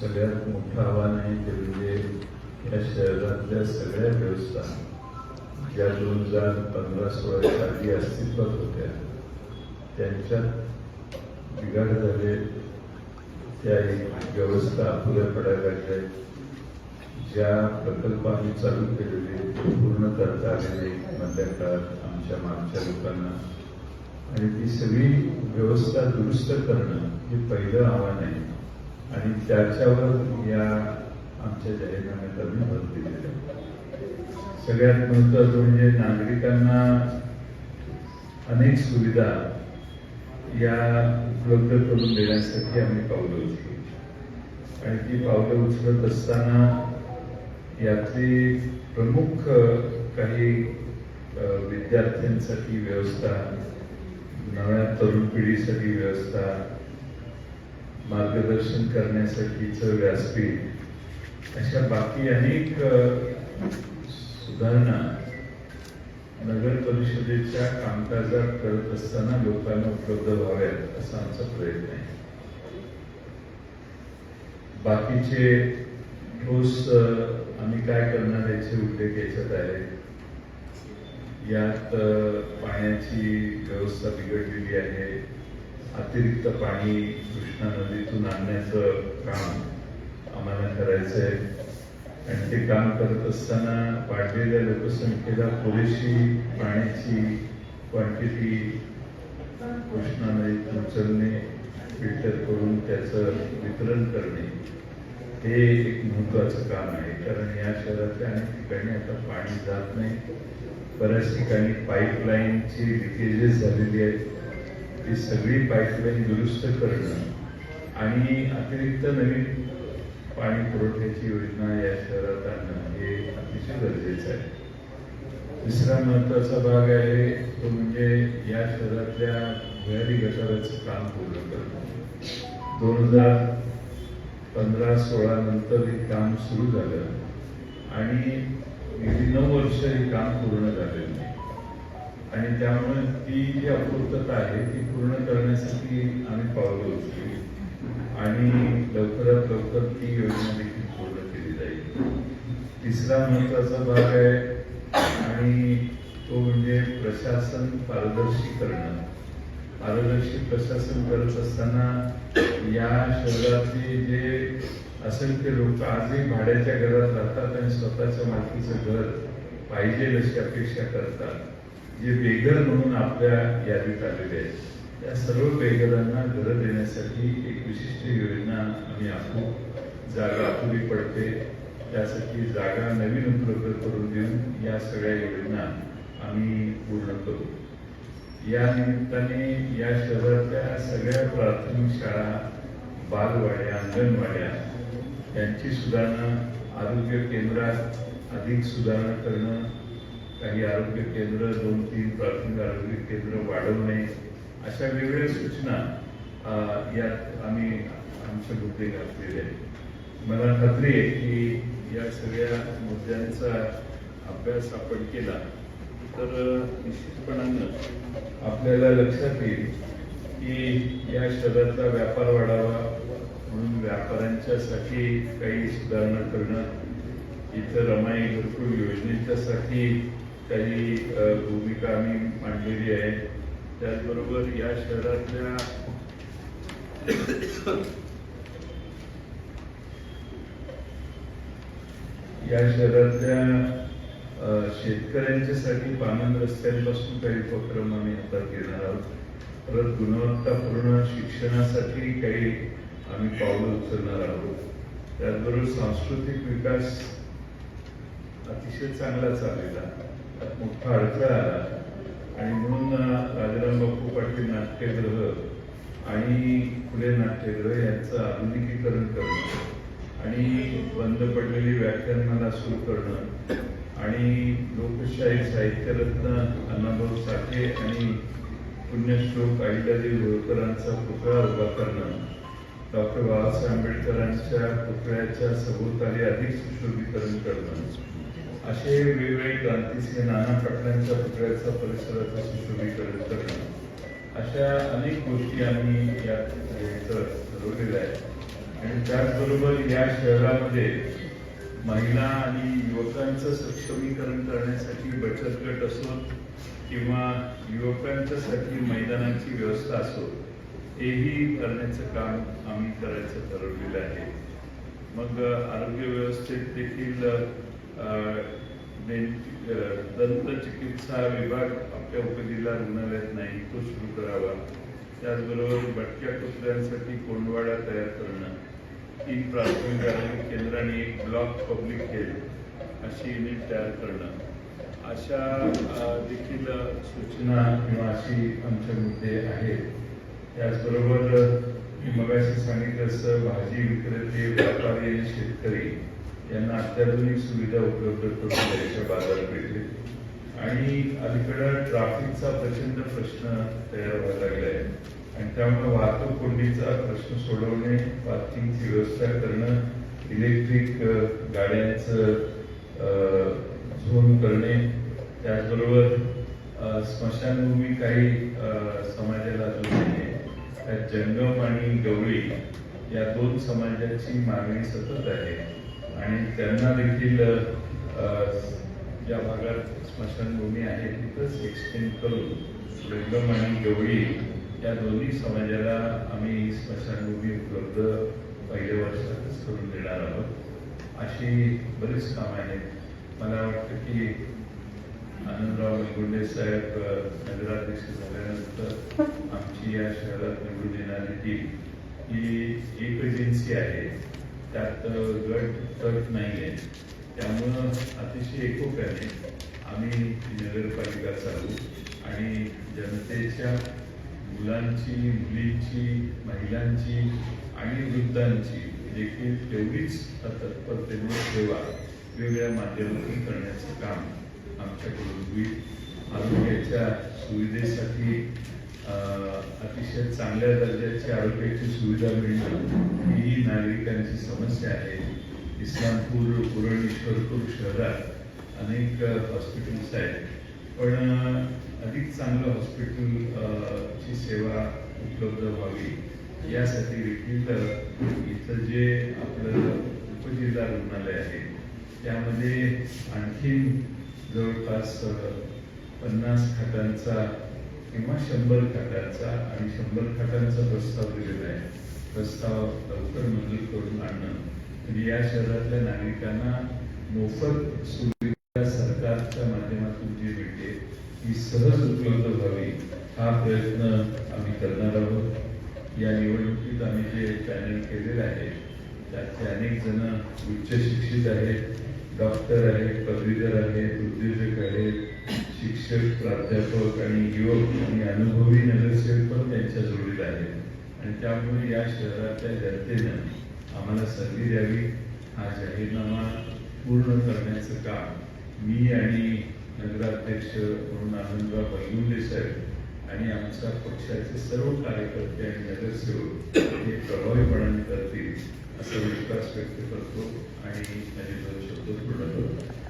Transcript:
सगळ्यात मोठं आव्हान आहे ते म्हणजे या शहरातल्या सगळ्या व्यवस्था ज्या दोन हजार पंधरा सोळाच्या आधी अस्तित्वात होत्या त्यांच्यात बिघाड झाले. त्या व्यवस्था अपुऱ्या पडायला लागल्या. ज्या प्रकल्प आम्ही चालू केलेले ते पूर्ण करता आलेले मधल्या काळात आमच्या मागच्या लोकांना. आणि ती सगळी व्यवस्था दुरुस्त करणं हे पहिलं आव्हान आहे. आणि त्याच्यावर या आमच्या जाहीरनाम्यात आम्ही भर दिलेला सगळ्यात महत्वाचं म्हणजे नागरिकांना अनेक सुविधा या उपलब्ध करून देण्यासाठी आम्ही पावलं उचलू आणि ती पावलं उचलत असताना यातली प्रमुख काही विद्यार्थ्यांसाठी व्यवस्था नव्या तरुण पिढीसाठी व्यवस्था मार्गदर्शन करण्यासाठीचं व्यासपीठ. अशा बाकी अनेक सुधारणा नगर परिषदेच्या कामकाजात करत असताना लोकांना उपलब्ध व्हाव्यात असा आमचा प्रयत्न आहे. बाकीचे ठोस आम्ही काय करणार याचे उल्लेख याच्यात आहे. यात पाण्याची व्यवस्था बिघडलेली आहे. अतिरिक्त पाणी कृष्णा नदीतून आणण्याचं काम आम्हाला करायचं आहे आणि ते काम करत असताना वाढलेल्या लोकसंख्येला पुरेशी पाण्याची क्वांटिटी कृष्णा नदीत उचलणे फिल्टर करून त्याचं वितरण करणे हे एक महत्वाचं काम आहे. कारण या शहरातल्या अनेक ठिकाणी आता पाणी जात नाही. बऱ्याच ठिकाणी पाईपलाईनची लिकेजेस झालेली आहेत. ती सगळी पाईपलाईन दुरुस्त करणं आणि अतिरिक्त नवीन पाणी पुरवठ्याची योजना या शहरात आणणं हे अतिशय गरजेचं आहे. तिसरा महत्त्वाचा भाग आहे तो म्हणजे या शहरातल्या भुयारी गटाराचं काम पूर्ण करणं. दोन हजार पंधरा सोळा नंतर हे काम सुरू झालं आणि गेली नऊ वर्ष हे काम पूर्ण झालेलं नाही. आणि त्यामुळे ती जी अपूर्तता आहे ती पूर्ण करण्यासाठी आम्ही पावलं उचलली. आणि लवकरात लवकर ती योजना देखील पूर्ण केली जाईल. तिसरा महत्त्वाचा भाग आहे आणि तो म्हणजे प्रशासन पारदर्शी करणं पारदर्शी प्रशासन करत असताना या शहरातले जे असंख्य लोक आजही भाड्याच्या घरात राहतात आणि स्वतःच्या मालकीचं घर पाहिजे अशी अपेक्षा करतात. जे बेघर म्हणून आपल्या यादीत आलेले आहेत त्या सर्व बेघरांना घरं देण्यासाठी एक विशिष्ट योजना आम्ही आखू जागा अपुरी पडते. त्यासाठी जागा नवीन उपलब्ध करून देऊन या सगळ्या योजना आम्ही पूर्ण करू. या निमित्ताने या शहरातल्या सगळ्या प्राथमिक शाळा बालवाड्या अंगणवाड्या यांची सुधारणा आरोग्य केंद्रात अधिक सुधारणा करणं आरोग्य केंद्र दोन तीन प्राथमिक आरोग्य केंद्र वाढवणे अशा वेगवेगळ्या सूचना यात आम्ही आमचे मुद्दे घातलेले आहेत. मला खात्री आहे की या सगळ्या मुद्द्यांचा अभ्यास आपण केला तर निश्चितपणानं आपल्याला लक्षात येईल की या शहरातला व्यापार वाढावा म्हणून व्यापाऱ्यांच्यासाठी काही सुधारणा करणं इथं रमाई घरकुल योजनेच्यासाठी काही भूमिका आम्ही मांडलेली आहे. त्याचबरोबर या शहरातल्या या शहरातल्या शेतकऱ्यांच्यासाठी पानन रस्त्यांपासून काही उपक्रम आम्ही आता घेणार आहोत. परत गुणवत्तापूर्ण शिक्षणासाठी काही आम्ही पावलं उचलणार आहोत. त्याचबरोबर सांस्कृतिक विकास अतिशय चांगला चाललेला मोठा अडथळा आला. आणि म्हणून राजाराम बापू पाटील नाट्यगृह आणि फुले नाट्यगृह यांचं आधुनिकीकरण करणं आणि बंद पडलेली व्याख्यानमाला सुरू करणं आणि लोकशाही साहित्यरत्न अण्णाभाऊ साठे आणि पुण्यश्लोक अहिल्यादेवी होळकरांचा पुतळा उभा करणं डॉक्टर बाबासाहेब आंबेडकरांच्या पुतळ्याच्या सभोवताली अधिक सुशोभीकरण करणं असे वेगवेगळे क्रांतीचे नाना पाटलांच्या पुतळ्याचा परिसराचं सुशोभीकरण करणं. अशा अनेक गोष्टी आम्ही या ठरवलेल्या आहेत. आणि त्याचबरोबर या शहरामध्ये महिला आणि युवकांचं सक्षमीकरण करण्यासाठी बचत गट असो किंवा युवकांच्यासाठी मैदानाची व्यवस्था असो हेही करण्याचं काम आम्ही करायचं ठरवलेलं आहे. मग आरोग्य व्यवस्थेत देखील दंत चिकित्सा विभाग आपल्या उपजिल्हा रुग्णालयात नाही तो सुरू करावा. त्याचबरोबर भटक्या कुत्र्यांसाठी कोंडवाडा तयार करणं. तीन प्राथमिक आरोग्य केंद्राने एक ब्लॉक पब्लिक हेल्थ अशी युनिट तयार करणं. अशा देखील सूचना किंवा अशी आमच्या मुद्दे आहेत. त्याचबरोबर मी मगाशी सांगितलं असं भाजी विक्रेते व्यापारी आणि शेतकरी. यांना अत्याधुनिक सुविधा उपलब्ध करून द्यायच्या बाजारपेठेत आणि अलीकडं ट्राफिकचा प्रचंड प्रश्न तयार व्हायला लागलाय. आणि त्यामुळे वाहतूक कोंडीचा प्रश्न सोडवणे पार्किंगची व्यवस्था करणं इलेक्ट्रिक गाड्यांचं झोन करणे त्याचबरोबर स्मशानभूमी काही समाजाला अजून नाही त्यात जंगम आणि गवळी या दोन समाजाची मागणी सतत आहे. आणि त्यांना देखील ज्या भागात स्मशानभूमी आहे तिथंच एक्सटेंड करून जंगम आणि गवळी या दोन्ही समाजाला आम्ही स्मशानभूमी उपलब्ध पहिल्या वर्षातच करून देणार आहोत. अशी बरीच कामं आहेत. मला वाटतं की आनंदराव निगुंडे साहेब नगराध्यक्ष झाल्यानंतर आमची या शहरात निवडून येणारी टीम ही एक एजन्सी आहे. त्यात गट तट नाही आहे त्यामुळं अतिशय एकोप्याने आम्ही नगरपालिका चालू आणि जनतेच्या मुलांची मुलींची महिलांची आणि वृद्धांची देखील तेवढीच तत्परतेने सेवा वेगवेगळ्या माध्यमातून करण्याचं काम आमच्याकडून होईल. आरोग्याच्या सुविधेसाठी अतिशय चांगल्या दर्जाची आरोग्याची सुविधा मिळणं ही नागरिकांची समस्या आहे. इस्लामपूर पुरणेश्वरपूर शहरात अनेक हॉस्पिटल्स आहेत. पण अधिक चांगलं हॉस्पिटल ची सेवा उपलब्ध व्हावी यासाठी देखील इथं जे आपलं उपजिल्हा रुग्णालय आहे त्यामध्ये आणखीन जवळपास पन्नास खाटांचा किंवा शंभर खाटांचा आणि शंभर खाटांचा प्रस्ताव दिलेला आहे. प्रस्ताव लवकर मंजूर करून आणणं. म्हणजे या शहरातल्या नागरिकांना मोफत सुविधा सरकारच्या माध्यमातून जी मिळते ती सहज उपलब्ध व्हावी हा प्रयत्न आम्ही करणार आहोत. या निवडणुकीत आम्ही जे चॅनल केलेलं आहे त्यातले अनेक जण उच्च शिक्षित आहेत डॉक्टर आहेत पदवीधर आहेत उद्योजक आहेत शिक्षक प्राध्यापक आणि युवक आणि अनुभवी नगरसेवक पण त्यांच्या जोडीत आहेत. आणि त्यामुळे या शहरातल्या जनतेनं आम्हाला संधी द्यावी. हा जाहीरनामा पूर्ण करण्याचं काम मी आणि नगराध्यक्ष म्हणून आनंदराव बलगुंडे साहेब आणि आमच्या पक्षाचे सर्व कार्यकर्ते आणि नगरसेवक हे प्रभावीपणाने करतील असा विश्वास व्यक्त करतो आणि माझे दोन शब्द पूर्ण करतो.